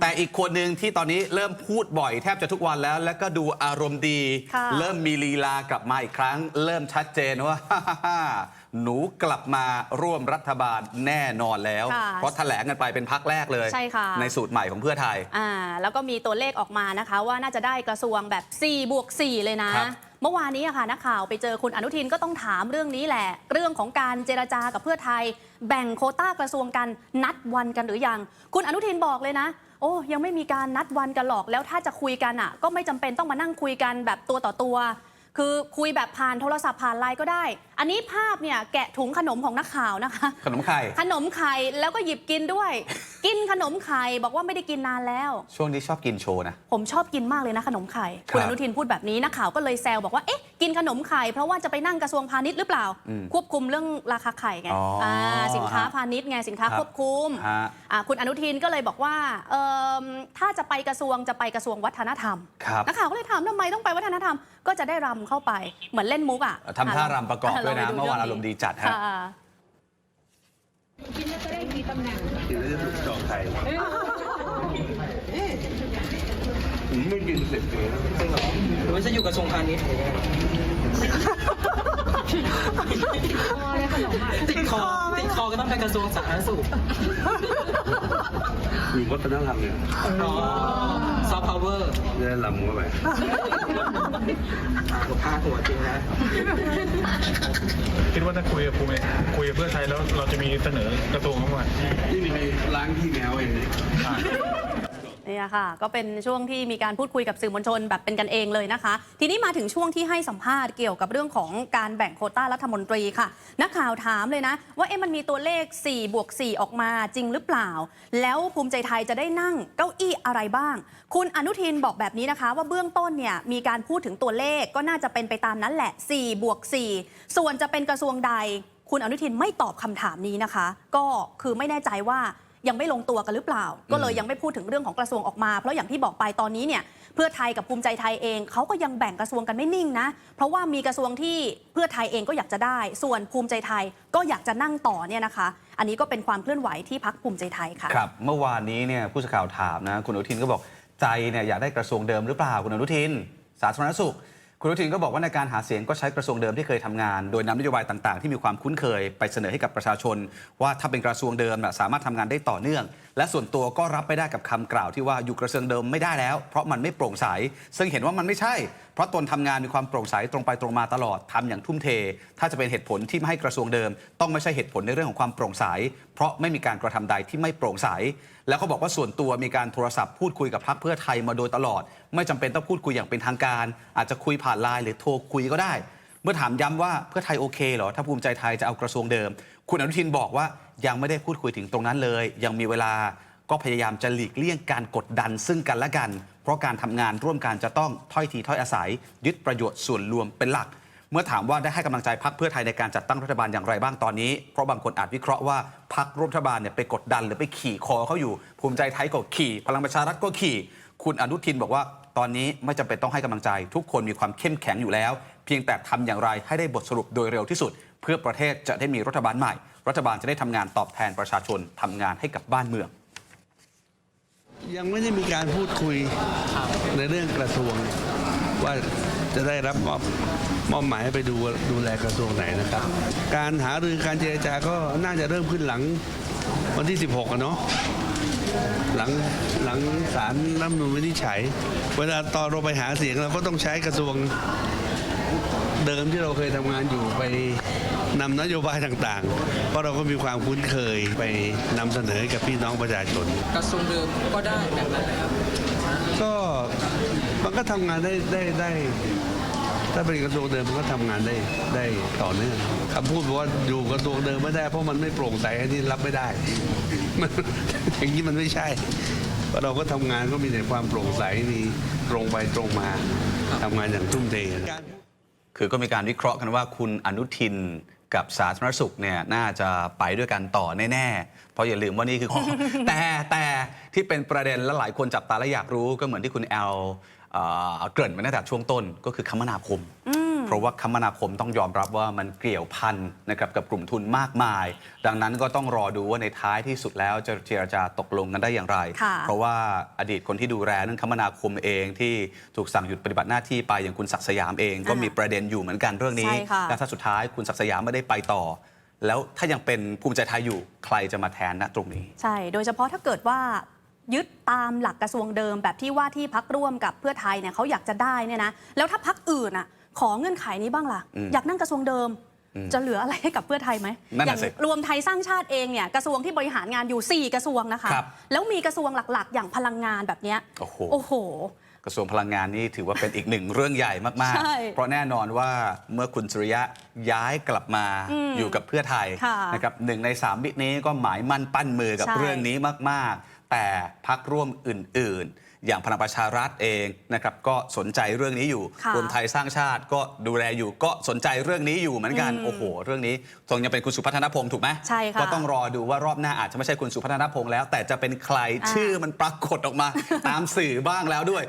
แต่อีกคนหนึ่งที่ตอนนี้เริ่มพูดบ่อยแทบจะทุกวันแล้ว แล้วก็ดูอารมณ์ดีค่ะเริ่มมีลีลากลับมาอีกครั้ง เริ่มชัดเจนว่า หนูกลับมาร่วมรัฐบาลแน่นอนแล้วค่ะเพราะแถลงกันไปเป็นพักแรกเลยใช่ค่ะสูตรใหม่ของเพื่อไทยอ่าแล้วก็มีตัวเลขออกมานะคะ ว่าน่าจะได้กระทรวงแบบ4บวก4เลยนะครับเมื่อวานนี้อะค่ะนักข่าวไปเจอคุณอนุทินก็ต้องถามเรื่องนี้แหละ เรื่องของการเจรจากับเพื่อไทย แบ่งโควต้ากระทรวงกันนัดวันกันหรือยัง คุณอนุทินบอกเลยนะ โอ้ยังไม่มีการนัดวันกันหรอกแล้วถ้าจะคุยกันอะ ก็ไม่จำเป็นต้องมานั่งคุยกันแบบตัวต่อตัว คือคุยแบบผ่านโทรศัพท์ผ่านไลน์ก็ได้ อันนี้ภาพเนี่ยแกะถุงขนมของนักข่าวนะคะ ขนมไข่ ขนมไข่แล้วก็หยิบกินด้วย กินขนมไข่บอกว่าไม่ได้กินนานแล้ว ช่วงนี้ชอบกินโชว์นะ ผมชอบกินมากเลยนะขนมไข่ครับคุณอนุทินพูดแบบนี้นักข่าวก็เลยแซวบอกว่าเอ๊ะกินขนมไข่เพราะว่าจะไปนั่งกระทรวงพาณิชย์หรือเปล่าอืมควบคุมเรื่องราคาไข่ไงอ๋ออ่าสินค้าพาณิชย์ไงสินค้าครับควบคุมฮะอ่าคุณอนุทินก็เลยบอกว่าเอิ่มถ้าจะไปกระทรวงจะไปกระทรวงวัฒนธรรมครับนักข่าวก็เลยถามทำไมต้องไปวัฒนธรรม ก็จะได้รำเข้าไปเหมือนเล่นมุกอะทำท่ารำประกอบด้วยนะลงไปเมื่อวานอารมณ์ดีจัดฮะค่ะคิดว่าจะได้กี่ตำแหน่งกินแล้วจะถูกจองไทยผมไม่กินสิบปีแล้วหรือว่าจะอยู่กระทรวงพาณิชย์พอเลยขนมอะติดคอติดคอก็ต้องไปกระทรวงสาธารณสุขอยู่วัฒนธรรมเนี่ยอ๋อ ซอฟต์พาวเวอร์จะได้ลำเข้าไปหัวพาหัวจริงนะ คิดว่าถ้าคุยกับภูมิคุยกับเพื่อไทยแล้วเราจะมีเสนอกระทรวงเข้ามานี่มีล้างที่แมวเองเนี่ยค่ะ ก็เป็นช่วงที่มีการพูดคุยกับสื่อมวลชนแบบเป็นกันเองเลยนะคะ ทีนี้มาถึงช่วงที่ให้สัมภาษณ์เกี่ยวกับเรื่องของการแบ่งโคต้ารัฐมนตรีค่ะ นักข่าวถามเลยนะ ว่าเอ๊ะมันมีตัวเลข4บวก4ออกมาจริงหรือเปล่า แล้วภูมิใจไทยจะได้นั่งเก้าอี้อะไรบ้าง คุณอนุทินบอกแบบนี้นะคะ ว่าเบื้องต้นเนี่ยมีการพูดถึงตัวเลขก็น่าจะเป็นไปตามนั้นแหละ4บวก4ส่วนจะเป็นกระทรวงใด คุณอนุทินไม่ตอบคำถามนี้นะคะ ก็คือไม่แน่ใจว่า ยังไม่ลงตัวกันหรือเปล่า ก็เลยยังไม่พูดถึงเรื่องของกระทรวงออกมา เพราะอย่างที่บอกไปตอนนี้เนี่ยเพื่อไทยกับภูมิใจไทยเองเขาก็ยังแบ่งกระทรวงกันไม่นิ่งนะ เพราะว่ามีกระทรวงที่เพื่อไทยเองก็อยากจะได้ ส่วนภูมิใจไทยก็อยากจะนั่งต่อเนี่ยนะคะ อันนี้ก็เป็นความเคลื่อนไหวที่พักภูมิใจไทยค่ะครับเมื่อวานนี้เนี่ยผู้สื่อข่าวถามนะคุณอนุทินก็บอกใจเนี่ยอยากได้กระทรวงเดิมหรือเปล่าคุณอนุทิน สาธารณสุข คุณอนุทินก็บอกว่าในการหาเสียงก็ใช้กระทรวงเดิมที่เคยทำงาน โดยนำนโยบายต่างๆ ที่มีความคุ้นเคยไปเสนอให้กับประชาชน ว่าถ้าเป็นกระทรวงเดิมสามารถทำงานได้ต่อเนื่อง และส่วนตัวก็รับไม่ได้กับคำกล่าวที่ว่าอยู่กระทรวงเดิมไม่ได้แล้ว เพราะมันไม่โปร่งใส ซึ่งเห็นว่ามันไม่ใช่ เพราะตนทำงานมีความโปร่งใสตรงไปตรงมาตลอดทำอย่างทุ่มเท ถ้าจะเป็นเหตุผลที่ไม่ให้กระทรวงเดิม ต้องไม่ใช่เหตุผลในเรื่องของความโปร่งใส เพราะไม่มีการกระทำใดที่ไม่โปร่งใส แล้วเขาบอกว่าส่วนตัวมีการโทรศัพท์พูดคุยกับพรรคเพื่อไทยมาโดยตลอด ไม่จำเป็นต้องพูดคุยอย่างเป็นทางการ อาจจะคุยผ่านไลน์หรือโทรคุยก็ได้ เมื่อถามย้ำว่าเพื่อไทยโอเคเหรอ ถ้าภูมิใจไทยจะเอากระทรวงเดิม คุณอนุทินบอกว่ายังไม่ได้พูดคุยถึงตรงนั้นเลย ยังมีเวลาก็พยายามจะหลีกเลี่ยงการกดดันซึ่งกันและกัน เพราะการทำงานร่วมกันจะต้องถ้อยทีถ้อยอาศัย ยึดประโยชน์ส่วนรวมเป็นหลัก เมื่อถามว่าได้ให้กำลังใจพักเพื่อไทยในการจัดตั้งรัฐบาลอย่างไรบ้างตอนนี้ เพราะบางคนอาจวิเคราะห์ว่าพักร่วมรัฐบาลเนี่ยไปกดดันหรือไปขี่คอเขาอยู่ ภูมิใจไทยก็ขี่ พลังประชารัฐก็ขี่ คุณอนุทินบอกว่า ตอนนี้ไม่จำเป็นต้องให้กำลังใจ ทุกคนมีความเข้มแข็งอยู่แล้ว เพียงแต่ทำอย่างไรให้ได้บทสรุปโดยเร็วที่สุด เพื่อประเทศจะได้มีรัฐบาลใหม่ รัฐบาลจะได้ทำงานตอบแทนประชาชนทำงานให้กับบ้านเมือง ยังไม่ได้มีการพูดคุยในเรื่องกระทรวง ว่าจะได้รับมอบมอบหมายไปดูดูแลกระทรวงไหนนะครับ การหารือการเจรจาก็น่าจะเริ่มขึ้นหลังวันที่ 16อะเนาะ หลังหลังศาลรัฐธรรมนูญวินิจฉัย เวลาตอนเราไปหาเสียงเราก็ต้องใช้กระทรวงเดิมที่เราเคยทำงานอยู่ไปนำนโยบายต่างๆ เพราะเราก็มีความคุ้นเคยไปนำเสนอให้กับพี่น้องประชาชน กระทรวงเดิมก็ได้แบบนั้นนะครับ ก็มันก็ทำงานได้ได้ได้ ถ้าเป็นกระทรวงเดิมมันก็ทำงานได้ได้ต่อเนื่องคำพูดบอกว่าอยู่กระทรวงเดิมไม่ได้เพราะมันไม่โปร่งใสอันนี้รับไม่ได้มันอย่างนี้มันไม่ใช่เพราะเราก็ทำงานก็มีแต่ความโปร่งใสมีตรงไปตรงมาทำงานอย่างทุ่มเทคือก็มีการวิเคราะห์กันว่าคุณอนุทินกับสาธารณสุขเนี่ยน่าจะไปด้วยกันต่อแน่ ๆ เพราะอย่าลืมว่านี่คือของแต่แต่ที่เป็นประเด็นและหลายคนจับตาและอยากรู้ก็เหมือนที่คุณแอล เอ่อเกริ่นมาตั้งแต่ช่วงต้นก็คือคมนาคม เพราะว่าคมนาคมต้องยอมรับว่ามันเกี่ยวพันนะครับกับกลุ่มทุนมากมาย ดังนั้นก็ต้องรอดูว่าในท้ายที่สุดแล้วจะเจรจาตกลงกันได้อย่างไรค่ะเพราะว่าอดีตคนที่ดูแลเรื่องคมนาคมเองที่ถูกสั่งหยุดปฏิบัติหน้าที่ไปอย่างคุณศักดิ์สยามเอง ก็มีประเด็นอยู่เหมือนกันเรื่องนี้ใช่ค่ะและถ้าสุดท้ายคุณศักดิ์สยามไม่ได้ไปต่อแล้วถ้ายังเป็นภูมิใจไทยอยู่ใครจะมาแทนณตรงนี้ ใช่ โดยเฉพาะถ้าเกิดว่า ยึดตามหลักกระทรวงเดิม แบบที่ว่าที่พักร่วมกับเพื่อไทยเนี่ยเขาอยากจะได้เนี่ยนะแล้วถ้าพักอื่นอะ ขอเงื่อนไขนี้บ้างล่ะอืมอยากนั่งกระทรวงเดิมอืมจะเหลืออะไรให้กับเพื่อไทยไหมนั่นอน่ะย่างสิรวมไทยสร้างชาติเองเนี่ยกระทรวงที่บริหารงานอยู่ 4 กระทรวงนะคะครับแล้วมีกระทรวงหลักๆ อย่างพลังงานแบบเนี้ยโอ้โหโอ้โห กระทรวงพลังงานนี่ถือว่าเป็นอีกหนึ่งเรื่องใหญ่มาก ใช่ๆ เพราะแน่นอนว่าเมื่อคุณสุริยะย้ายกลับมาอืมอยู่กับเพื่อไทยค่ะนะครับหนึ่งในสามมิตรนี้ก็หมายมั่นปั้นมือกับใช่ เรื่องนี้มาก ๆ แต่พักร่วมอื่น ๆ อย่างพลังประชารัฐเองนะครับก็สนใจเรื่องนี้อยู่ค่ะรวมไทยสร้างชาติก็ดูแลอยู่ก็สนใจเรื่องนี้อยู่เหมือนกันอืมโอ้โห เรื่องนี้ทรงยังเป็นคุณสุพัฒนพงศ์ถูกไหมใช่ค่ะ ก็ต้องรอดูว่ารอบหน้าอาจจะไม่ใช่คุณสุพัฒนพงศ์แล้ว แต่จะเป็นใคร อ่า ชื่อมันปรากฏออกมา ตามสื่อบ้างแล้วด้วย